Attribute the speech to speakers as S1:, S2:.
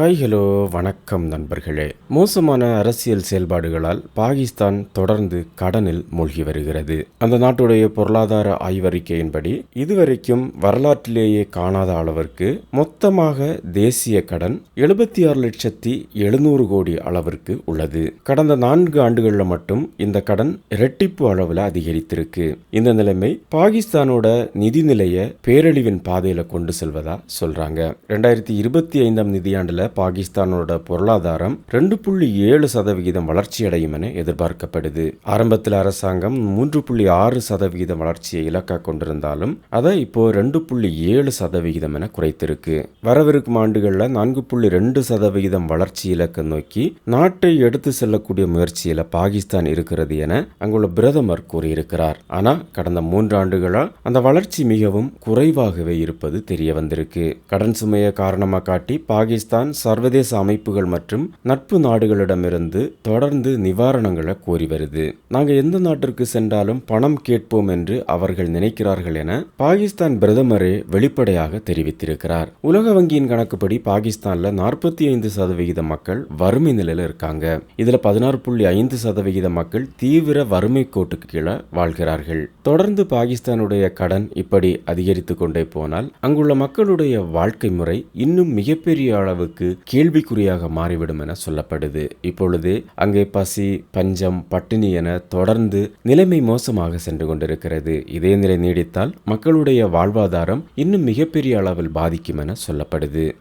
S1: Hi hello வணக்கம் நண்பர்களே. மோசமான அரசியல் செயல்பாடுகளால் பாகிஸ்தான் தொடர்ந்து கடனில் மூழ்கி வருகிறது. அந்த நாட்டுடைய பொருளாதார ஆய்வறிக்கையின்படி இதுவரைக்கும் வரலாற்றிலேயே காணாத அளவிற்கு மொத்தமாக தேசிய கடன் எழுபத்தி ஆறு லட்சத்தி எழுநூறு கோடி அளவிற்கு உள்ளது. கடந்த நான்கு ஆண்டுகளில் மட்டும் இந்த கடன் இரட்டிப்பு அளவில் அதிகரித்திருக்கு. இந்த நிலைமை பாகிஸ்தானோட நிதி நிலையை பேரழிவின் பாதையில கொண்டு செல்வதா சொல்றாங்க. ரெண்டாயிரத்தி இருபத்தி ஐந்தாம் நிதியாண்டுல பாகிஸ்தானோட பொருளாதாரம் ரெண்டு புள்ளி ஏழு சதவிகிதம் வளர்ச்சி அடையும் என எதிர்பார்க்கப்படுது. ஆரம்பத்தில் அரசாங்கம் மூன்று புள்ளி ஆறு சதவிகிதம் வளர்ச்சியை இலக்காக கொண்டிருந்தாலும் அதை இப்போ ரெண்டு புள்ளி ஏழு சதவிகிதம் என குறைத்திருக்கு. வரவிருக்கும் ஆண்டுகளில் நான்கு புள்ளி ரெண்டு சதவிகிதம் வளர்ச்சி இலக்கை நோக்கி நாட்டை எடுத்து செல்லக்கூடிய முயற்சியில பாகிஸ்தான் இருக்கிறது என அங்குள்ள பிரதமர் கூறியிருக்கிறார். ஆனா கடந்த மூன்று ஆண்டுகளால் அந்த வளர்ச்சி மிகவும் குறைவாகவே இருப்பது தெரிய வந்திருக்கு கடன் சுமையை காரணமாக காட்டி பாகிஸ்தான் சர்வதேச அமைப்புகள் மற்றும் நட்பு நாடுகளிடமிருந்து தொடர்ந்து நிவாரணங்களை கோரி வருது. நாங்க எந்த நாட்டிற்கு சென்றாலும் பணம் கேட்போம் என்று அவர்கள் நினைக்கிறார்கள் என பாகிஸ்தான் பிரதமரே வெளிப்படையாக தெரிவித்திருக்கிறார். உலக வங்கியின் கணக்குப்படி பாகிஸ்தான்ல நாற்பத்தி ஐந்து சதவிகித மக்கள் வறுமை நிலையில இருக்காங்க. இதுல பதினாறு புள்ளி ஐந்து சதவிகித மக்கள் தீவிர வறுமை கோட்டுக்கு கீழே வாழ்கிறார்கள். தொடர்ந்து பாகிஸ்தானுடைய கடன் இப்படி அதிகரித்து கொண்டே போனால் அங்குள்ள மக்களுடைய வாழ்க்கை முறை இன்னும் மிகப்பெரிய அளவுக்கு கேள்விக்குறியாக மாறிவிடும் என சொல்லப்படுது. இப்பொழுது அங்கே பசி பஞ்சம் பட்டினி என தொடர்ந்து நிலைமை மோசமாக சென்று கொண்டிருக்கிறது. இதே நிலை நீடித்தால் மக்களுடைய வாழ்வாதாரம் இன்னும் மிகப்பெரிய அளவில் பாதிக்கும் என சொல்லப்படுது.